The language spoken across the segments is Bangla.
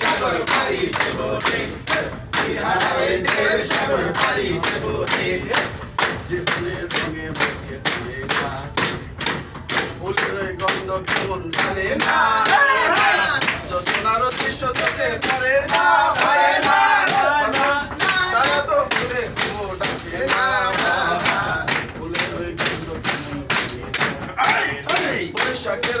পাড়ি দেব রে হারায় ঢেউ সাগর পাড়ি দেব রে যে ফুলের গন্ধ কেমন জানে না সোনার দৃশ্য চোখে পড়ে না পারে না, তারা তো ফুলে ফুল ডাকে না ফুলের গন্ধ কেমন জানে না। বৈশাখের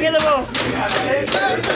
Regular Wolf.